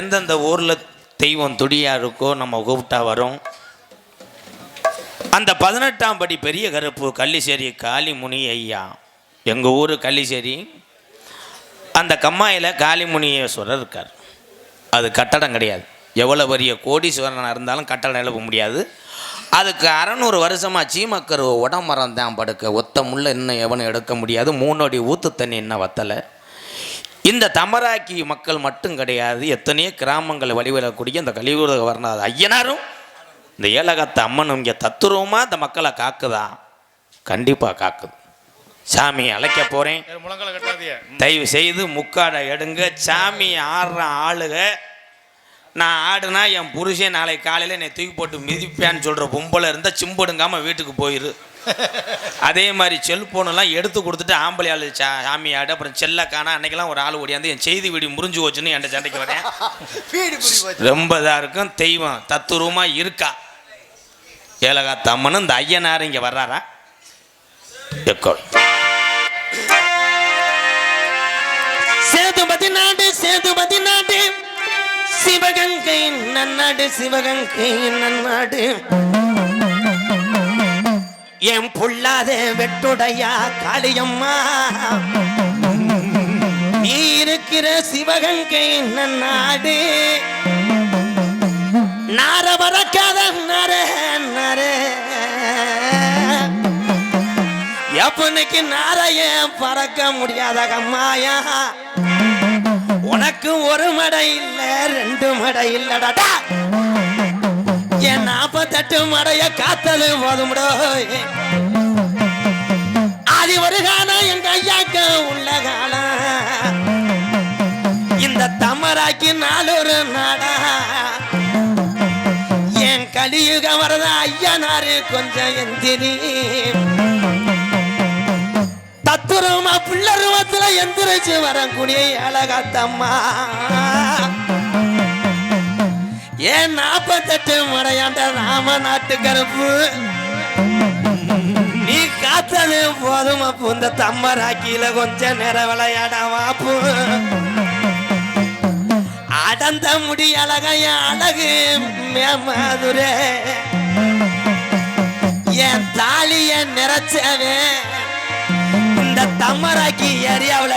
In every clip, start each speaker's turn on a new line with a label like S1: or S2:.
S1: எந்தெந்த ஊரில் தெய்வம் துடியாக இருக்கோ நம்ம கூப்பிட்டா வரும். அந்த பதினெட்டாம் படி பெரிய கருப்பு கள்ளிசேரி காளிமுனி ஐயா. எங்கள் ஊர் கள்ளிசேரி. அந்த கம்மாயில் காளிமுனியேஸ்வரர் இருக்கார். அது கட்டடம் கிடையாது. எவ்வளோ பெரிய கோடீஸ்வரனாக இருந்தாலும் கட்டடம் எழுப்ப முடியாது. அதுக்கு அறநூறு வருஷமாக சீமக்கரு உடம்பரம் தான் படுக்க. ஒத்த முள்ள இன்னும் எவனும் எடுக்க முடியாது. மூணு அடி ஊத்து தண்ணி இன்னும் வத்தலை. இந்த தமராக்கி மக்கள் மட்டும் கிடையாது எத்தனையோ கிராமங்கள் வழிவிடக்கூடிய இந்த கலியுக வரணாத ஐயனாரும் இந்த ஏலகத்த அம்மனும் இங்கே தத்துருவமாக இந்த மக்களை காக்குதா? கண்டிப்பாக காக்குது. சாமி அழைக்க போகிறேன் தயவு செய்து முக்காடை எடுங்க. சாமி ஆடுற ஆளுக நான் ஆடுனா என் புருஷன் நாளை காலையில் என்னை தூக்கி போட்டு மிதிப்பேன்னு சொல்கிற பொம்பளை இருந்தால் சிம்படுங்காமல் வீட்டுக்கு போயிரு. அதே மாதிரி செல்ஃபோனெல்லாம் எடுத்து கொடுத்துட்டு ஆம்பளை ஆளு சா சாமி ஆடு அப்புறம் செல்ல காணா அன்னைக்கெல்லாம் ஒரு ஆள் ஓடியாந்து என் செய்தி வீடி முறிஞ்சு போச்சுன்னு என்கிட்ட சண்டைக்கு வரேன். ரொம்ப இதாக இருக்கும் தெய்வம் தத்துரூபமாக இருக்கா? ஏலகாத்த அம்மனும் இந்த ஐயனார் இங்கே வர்றாரா? எக்கோ. சேதுபதி நாடு சேதுபதி நாடு சிவகங்கை நன்னாடு சிவகங்கை நன்னாடு. என் புள்ளாத வெட்டுடையா காளியம்மா. நீ இருக்கிற சிவகங்கை நாடு நார பறக்காத நர நர. எப்பனுக்கு நாரைய பறக்க முடியாத கம்மாயா உனக்கு ஒரு மடை இல்ல ரெண்டு மடை இல்லடா. நாற்பத்தெட்டு மடைய காத்தது போதும்டோ. ஆதி ஒரு காலம் எங்க ஐயாக்கு உள்ள காலம் இந்த தமராக்கி நாளொரு நாடா. என் கலியுகம் வரதா ஐயனாரு கொஞ்சம் எந்திரி. தத்துரமா பிள்ளருவத்துல எந்திரிச்சு வரக்கூடிய அழகாத்தம்மா. ஏன் நாப்பத்தெட்டு முறையாண்ட ராம நாட்டு கருப்பு நீ காத்தது போதும் அப்போ இந்த தம்மராக்கியில கொஞ்சம் நேர விளையாட வாப்பு. அடந்த முடி அழகைய அழகு மேமாதுரே என் தாலிய நிறைச்சவே. இந்த தம்மராக்கி ஏரியாவில்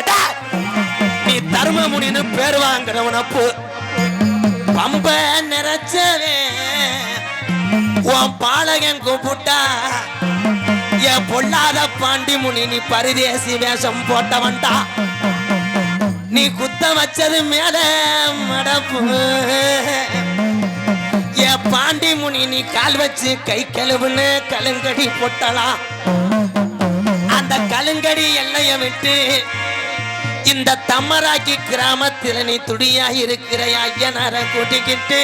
S1: நீ தர்மமுனின்னு பேர் வாங்குறவனப்பு பம்ப நிறைச்சவே உன் பாலகன் கூப்பிட்டா என் பொல்லாத பாண்டி முனி நீ பரிதேசி வேஷம் போட்டவன்டா நீ குத்த வச்சது மேல மடப்பு. என் பாண்டி முனி நீ கால் வச்சு கை கழுவுன்னு கலுங்கடி போட்டலாம். அந்த கலுங்கடி எல்லைய விட்டு இந்த தம்மராக்கி கிராமத்தில் நீ துடியா இருக்கிற ஐயனார கூட்டிக்கிட்டு.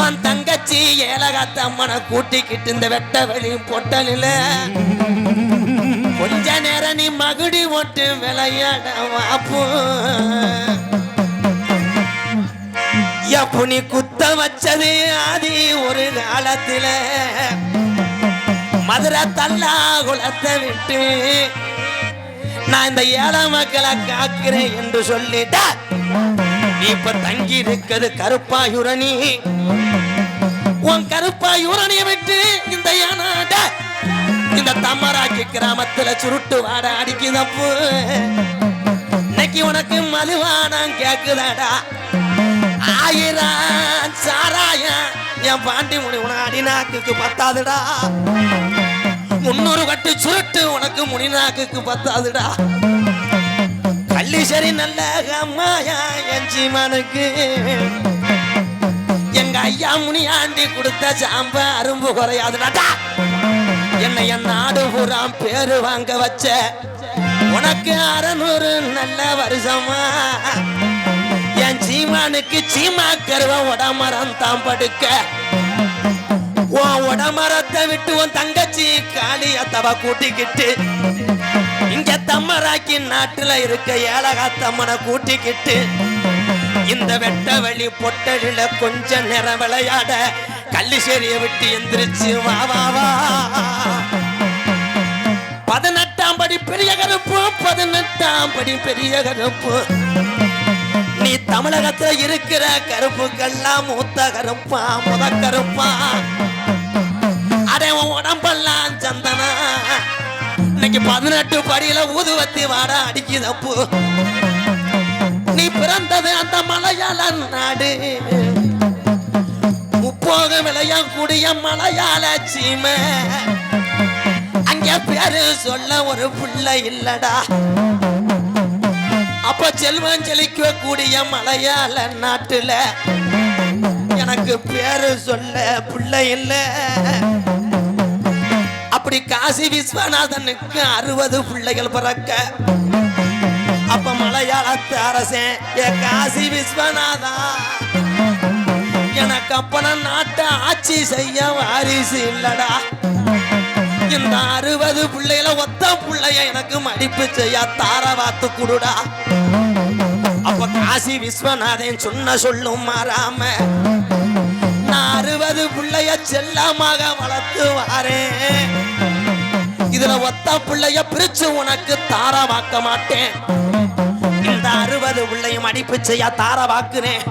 S1: உன் தங்கச்சி ஏலகாத்த அம்மனை கூட்டிக்கிட்டு இந்த வெட்ட வழி பொட்டலில். கொஞ்ச நேரம் நீ மகுடி ஓட்டு விளையாட வாப்பு எப்ப நீ குத்த வச்சது ஆதி ஒரு காலத்துல. மதுரை தல்லா குளத்தை விட்டு நான் இந்த ஏழை மக்களை காக்கிறேன் என்று சொல்லிட்ட நீ இப்ப தங்கி இருக்கிறது கருப்பாயுரணி. உன் கருப்பாயுரணியை விட்டு இந்த ஏனாட இந்த தம்மராக்கி கிராமத்துல சுருட்டு வாட அடிக்குதப்பு இன்னைக்கு உனக்கு மதுவானம் கேக்குதாடா. ஆயிரம் சாராயம் என் பாண்டி முனி உன அடிநாக்குக்கு பத்தாதுடா. முன்னூறு கட்டு சுருட்டு உனக்கு முனிநாக்குக்கு பத்தாதுடா. கள்ளீஸ்வரி நல்ல அம்மாயா என் ஜீவனுக்கு எங்க ஐயா முனியாண்டி கொடுத்த சாம்ப அரும்பு குறையாதுடாடா என்னை என் நாடு பூராம் பேரு வாங்க வச்ச. உனக்கு அறநூறு நல்ல வருஷமா. என் சீமானுக்கு சீமா கருவம் உடமரம் தான் படுக்க. உன் உடமரத்தை விட்டு உன் தங்க தங்கச்சி காளியத்தவ கூட்டிக்கிட்டு இங்க தம்மராக்கி நாட்டுல இருக்க ஏலகாத்தம்மனை கூட்டிக்கிட்டு இந்த வெட்ட வழி பொட்டலில கொஞ்ச நேரம் விளையாட கள்ளிசேரிய விட்டு எந்திரிச்சு வா வா வா. பதினெட்டாம் படி பெரிய கருப்பு பதினெட்டாம் படி பெரிய கருப்பு. நீ தமிழகத்துல இருக்கிற கருப்புக்கெல்லாம் மூத்த கருப்பா முத கருப்பா. அடே உன் உடம்பெல்லாம் சந்தனா. இன்னைக்கு பதினெட்டு படியில ஊதுவத்தி வாட அடிக்குதப்பு நீ பிறந்தது அந்த மலையாள நாடு. முப்போக விளையக்கூடிய மலையாள சீமை. அங்க பேரு சொல்ல ஒரு பிள்ளை இல்லடா. அப்ப செல்வம் செழிக்க கூடிய மலையாள நாட்டுல எனக்கு பேரு சொல்ல பிள்ளை இல்லை. அப்படி காசி விஸ்வநாதனுக்கு அறுபது பிள்ளைகள் பிறக்க. அப்ப மலையாளத்து அரசன் ஏ காசி விஸ்வநாதா எனக்கு அப்பன நாட்டை ஆட்சி செய்ய வாரிசு இல்லடா. இந்த அறுபது பிள்ளைகள ஒத்த பிள்ளைய எனக்கு மடிப்பு செய்ய தாரவாத்து குடுடா. அப்ப காசி விஸ்வநாதன் சொன்ன சொல்லும் மாறாம நான் அறுபது பிள்ளைய செல்லமாக வளர்த்து வாரேன். இதுல ஒத்த பிள்ளைய பிரிச்சு உனக்கு தாரவாக்க மாட்டேன் இந்த அறுபது பிள்ளையும் அடிப்பு செய்ய தாரவாக்குனேன்.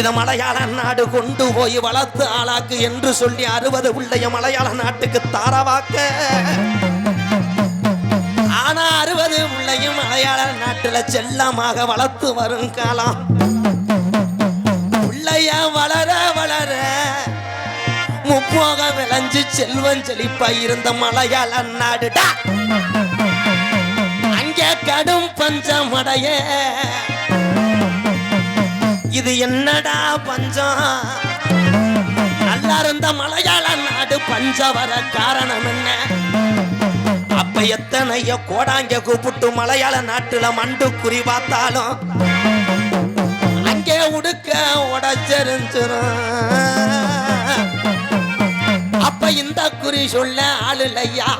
S1: இத மலையாள நாடு கொண்டு போய் வளர்த்து ஆளாக்கு என்று சொல்லி அறுபது பிள்ளைய மலையாள நாட்டுக்கு தாரவாக்க. ஆனா அறுபது பிள்ளையும் மலையாள நாட்டுல செல்லமாக வளர்த்து வரும் காலம். பிள்ளைய வள முப்போக விளைஞ்சு செல்வம் செழிப்பா இருந்த மலையாள நாடுடா. அங்கே கடும் பஞ்சமடைய இது என்னடா பஞ்சம்? நல்லா இருந்த மலையாள நாடு பஞ்ச வர காரணம் என்ன? அப்ப எத்தனையோ கோடாங்க கூப்பிட்டு மலையாள நாட்டுல மண்டு குறி பார்த்தாலும் அங்கே உடுக்க உடச்செறிஞ்சிரும் அப்ப இந்த குறி சொல்ல ஆளு இல்லையா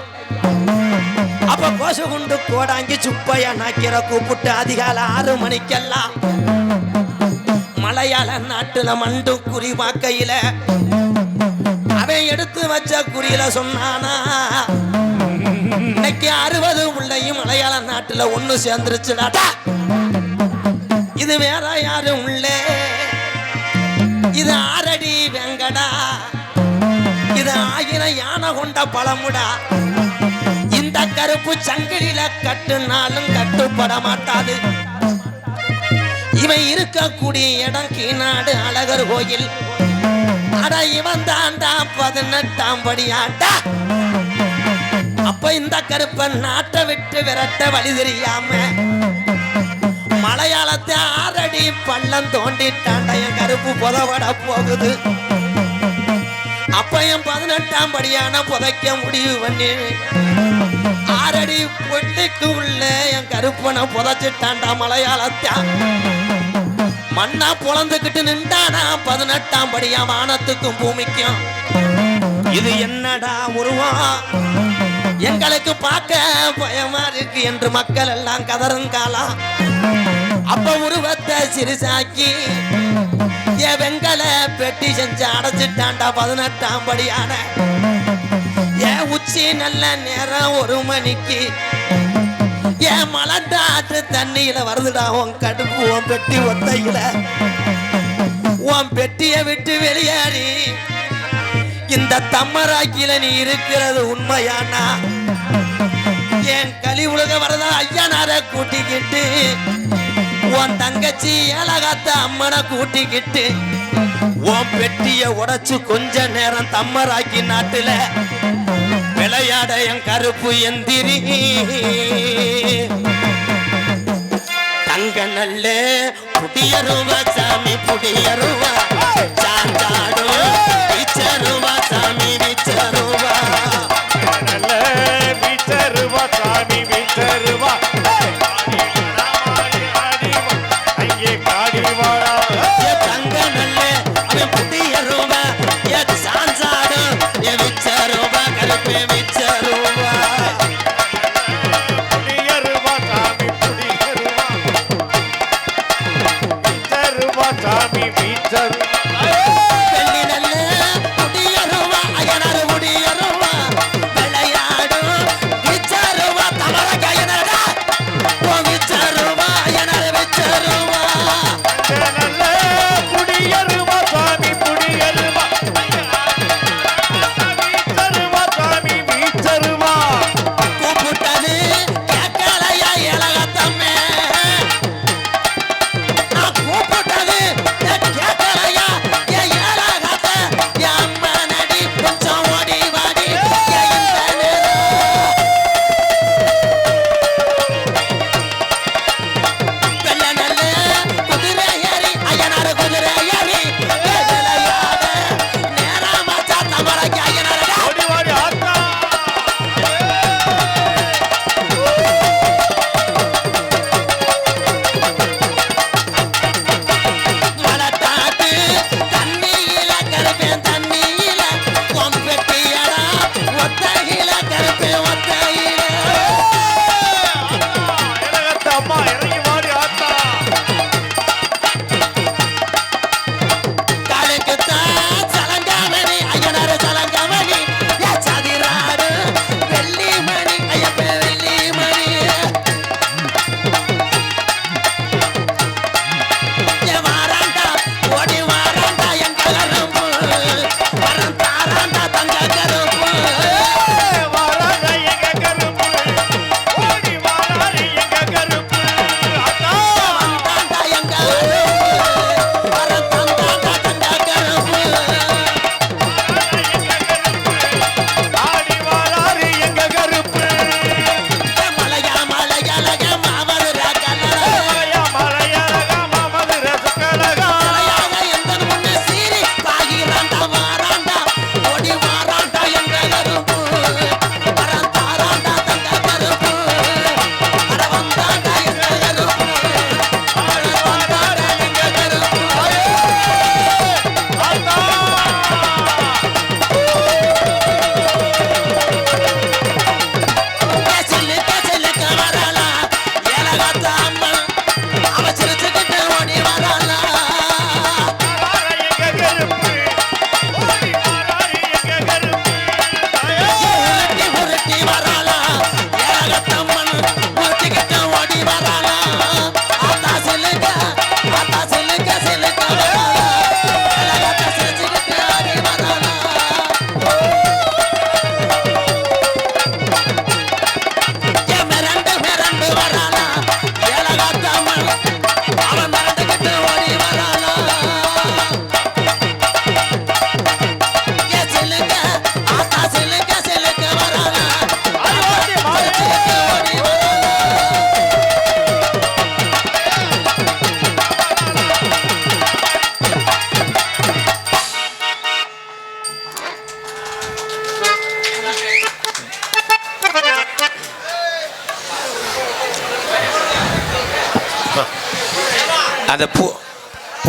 S1: அப்ப கோசகுண்டு கோடாங்கி சுப்பைய நாக்கிற கூப்பிட்டு அதிகாலை ஆறு மணிக்கெல்லாம். மலையாள நாட்டுல மண்டு குறி வாக்கையில அவன் எடுத்து வச்ச குறியில சொன்னானா? இன்னைக்கு அறுபது உள்ளையும் மலையாள நாட்டுல ஒண்ணு சேர்ந்துருச்சுடாடா. இது வேற யாரும் உள்ளே. இது ஆரடி வெங்கடா. இது ஆயின யானை கொண்ட பழமுடா. இந்த கருப்பு சங்கிலில கட்டுனாலும் கட்டுப்பட மாட்டாது. இவன் இருக்கக்கூடிய இடம் கீநாடு அழகர் கோயில். அட இவன் தாண்டா பதினெட்டாம் படியாண்டா. அப்ப இந்த கருப்பன் நாட்டை விட்டு விரட்ட வழி தெரியாம மலையாளத்தை ஆறடி பள்ளம் தோண்டிட்டாண்ட என் கருப்பு புதவட போகுது. அப்ப என் பதினெட்டாம் படியான புதைக்க முடிவு பண்ணி ஆறடி பொட்டிக்கு உள்ள என் கருப்பனை புதைச்சிட்டான்டா மலையாளத்தா மண்ணா புலந்துக்கிட்டு நின்றானா பதினெட்டாம் படியா வானத்துக்கும் பூமிக்கும். இது என்னடா உருவம்? எங்களுக்கு பார்க்க பயமா இருக்கு என்று மக்கள் எல்லாம் கதறுங்காலாம் அப்ப உருவத்தை சிறுசாக்கி வெங்கல பெட்டி செஞ்சு அடைச்சிட்டாண்டா பதினெட்டாம் படியான. ஏன் உச்சி நல்ல நேரம் ஒரு மணிக்கு. ஏன் மலட்டாற்று தண்ணியில வருதுடா உன் கடுப்பு உன் பெட்டி ஒத்தையில. உன் பெட்டிய விட்டு வெளியேறி. இந்த தம்மராக்கில நீ இருக்கிறது உண்மையானா என் கலி உலக வரதா ஐயனார கூட்டிக்கிட்டு. உன் தங்கச்சி ஏலகாத்த அம்மனை கூட்டிக்கிட்டு உன் பெட்டிய உடைச்சு கொஞ்ச நேரம் தம்மராக்கி நாட்டுல விளையாட என் கருப்பு எந்திரி. தங்க நல்ல புடியருவா சாமி புடியருவா சாந்தாடும்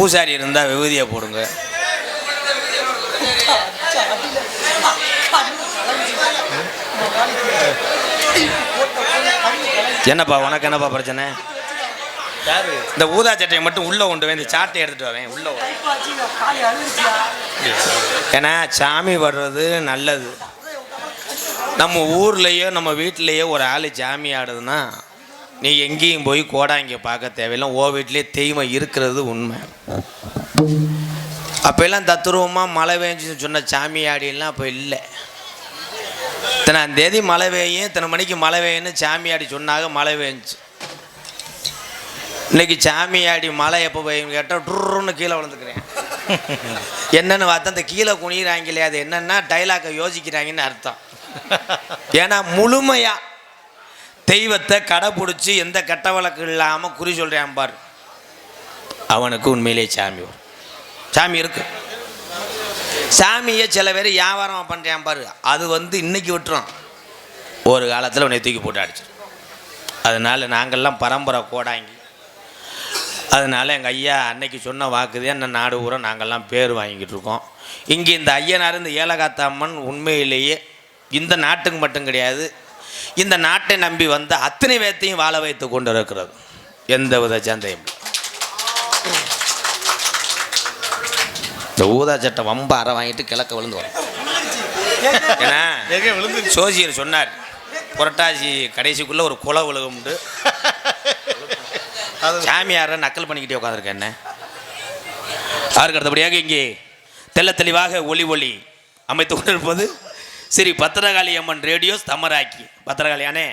S1: பூசாரி இருந்தால் விபூதியை போடுங்க. என்னப்பா உனக்கு என்னப்பா பிரச்சனை? இந்த ஊதா சட்டையை மட்டும் உள்ள கொண்டு இந்த சாட்டை எடுத்துட்டு வரேன் உள்ள. ஏன்னா சாமி வர்றது நல்லது. நம்ம ஊர்லேயோ நம்ம வீட்டிலேயோ ஒரு ஆள் சாமி ஆடுதுன்னா நீ எங்கேயும் போய் கோடாங்க பார்க்க தேவையில்லை. ஓ வீட்லேயே தெய்வம் இருக்கிறது உண்மை. அப்போல்லாம் தத்துருவமாக மழை பெஞ்சுன்னு சொன்ன சாமி ஆடியெல்லாம் அப்போ இல்லை. இத்தனாம் தேதி மழை பெய்யும் இத்தனை மணிக்கு மழை பெய்யும்னு சாமியாடி சொன்னாங்க மழை பெஞ்சுச்சு இன்னைக்கு சாமியாடி மழை எப்போ பெய்யும் கேட்டால் டுருன்னு கீழே விழுந்துக்கிறேன். என்னன்னு பார்த்தா அந்த கீழே குனிகிறாங்களே அது என்னென்னா டைலாக்கை யோசிக்கிறாங்கன்னு அர்த்தம். ஏன்னா முழுமையாக தெய்வத்தை கடைப்பிடிச்சி எந்த கெட்ட வழக்கு இல்லாமல் குறி சொல்கிறான் பார். அவனுக்கு உண்மையிலே சாமி வரும். சாமி இருக்கு. சாமியை சில பேர் வியாபாரம் பண்ணுறான் பாரு. அது வந்து இன்னைக்கு விட்டுரும். ஒரு காலத்தில் உன்னை தூக்கி போட்டு அடிச்சிடும் அதனால் நாங்கள்லாம் பரம்பரை கோடாங்கி. அதனால் எங்கள் ஐயா அன்னைக்கு சொன்ன வாக்குதே என்ன நாடு ஊரை நாங்கள்லாம் பேர் வாங்கிக்கிட்டு இருக்கோம். இங்கே இந்த ஐயனார் இந்த ஏலகாத்தம்மன் உண்மையிலேயே இந்த நாட்டுக்கு மட்டும் கிடையாது. இந்த நாட்டை நம்பி வந்த அத்தனை பேர்த்தையும் வாழ வைத்து கொண்டு இருக்கிறது எந்த வித சந்தையும். இந்த ஊதா சட்டை வம்ப அரை வாங்கிட்டு கிழக்க விழுந்து வரும். ஏன்னா
S2: விழுந்து
S1: சோசியர் சொன்னார் புரட்டாசி கடைசிக்குள்ளே ஒரு குலை விழுகும்ண்டு சாமியாரை நக்கல் பண்ணிக்கிட்டே உட்காந்துருக்கேன் என்ன? அதற்கு அடுத்தபடியாக இங்கே தெள்ள தெளிவாக ஒளி ஒளி அமைத்து கொண்டிருப்பது சரி பத்திரகாளி அம்மன் ரேடியோஸ் தமராக்கி. பத்திரகாளி அண்ணே.